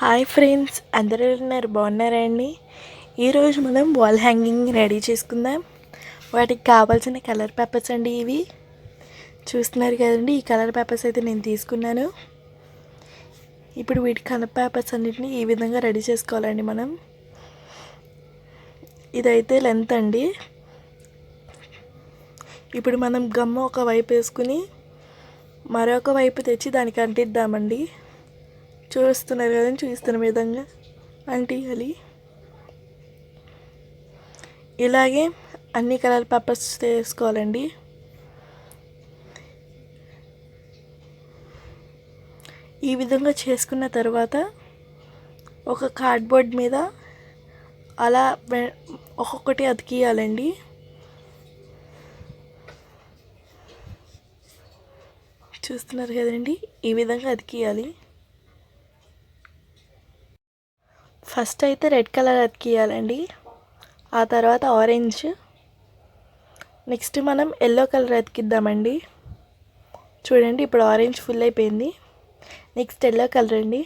Hi friends అందరూ ఉన్నారు? బాగున్నారా అండి? ఈరోజు మనం వాల్ హ్యాంగింగ్ రెడీ చేసుకుందాం. వాటికి కావాల్సిన కలర్ పేపర్స్ అండి ఇవి. చూస్తున్నారు కదండి ఈ కలర్ పేపర్స్ అయితే నేను తీసుకున్నాను. ఇప్పుడు వీటి కలర్ పేపర్స్ అన్నిటిని ఈ విధంగా రెడీ చేసుకోవాలండి మనం. ఇదైతే లెంత్ అండి. ఇప్పుడు మనం గమ్మ ఒక వైపు వేసుకుని మరొక వైపు తెచ్చి దానికి అంటిద్దామండి. చూస్తున్నారు కదండి చూస్తున్న విధంగా. అంటియాలి ఇలాగే అన్ని కలర్ పేపర్స్ తీసుకోవాలండి ఈ విధంగా చేసుకున్న తర్వాత ఒక కార్డ్బోర్డ్ మీద అలా ఒక్కొక్కటి అతికియాలండి చూస్తున్నారు కదండి ఈ విధంగా అతికియాలి ఫస్ట్ అయితే రెడ్ కలర్ అతికియాలండి ఆ తర్వాత ఆరెంజ్. నెక్స్ట్ మనం ఎల్లో కలర్ అతికిద్దామండి చూడండి ఇప్పుడు ఆరెంజ్ ఫుల్ అయిపోయింది. నెక్స్ట్ ఎల్లో కలర్ అండి.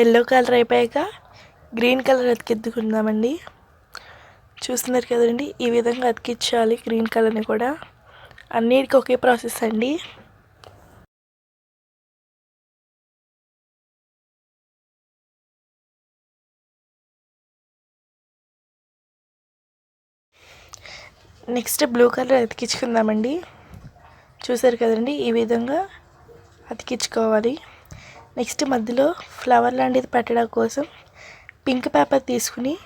ఎల్లో కలర్ అయిపోయాక గ్రీన్ కలర్ అతికిద్దుకుందామండి. చూస్తున్నారు కదండి ఈ విధంగా అతికించాలి గ్రీన్ కలర్ని కూడా. అన్నిటికీ ఒకే ప్రాసెస్ అండి. నెక్స్ట్ బ్లూ కలర్ అతికించుకుందామండి చూసారు కదండి ఈ విధంగా అతికించుకోవాలి నెక్స్ట్ మధ్యలో ఫ్లవర్ లాంటిది పెట్టడం కోసం పింక్ పేపర్ తీసుకుని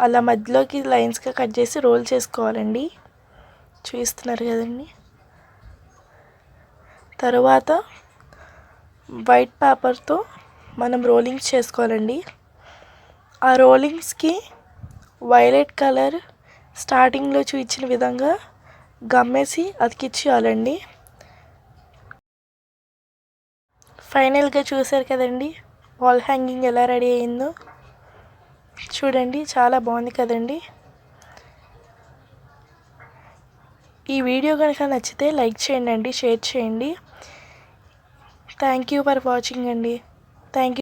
అలా మధ్యలోకి లైన్స్గా కట్ చేసి రోల్ చేసుకోవాలండి. చూస్తున్నారు కదండి. తరువాత వైట్ పేపర్తో మనం రోలింగ్స్ చేసుకోవాలండి. ఆ రోలింగ్స్కి వైలెట్ కలర్ స్టార్టింగ్లో చూపించిన విధంగా గమ్మేసి అతికిచ్చేయాలండి. ఫైనల్గా చూసారు కదండి. వాల్ హ్యాంగింగ్ ఎలా రెడీ అయిందో. చూడండి చాలా బాగుంది కదండి. ఈ వీడియో కనుక నచ్చితే లైక్ చేయండి షేర్ చేయండి. థ్యాంక్ యూ ఫర్ వాచింగ్ అండి. Thank you.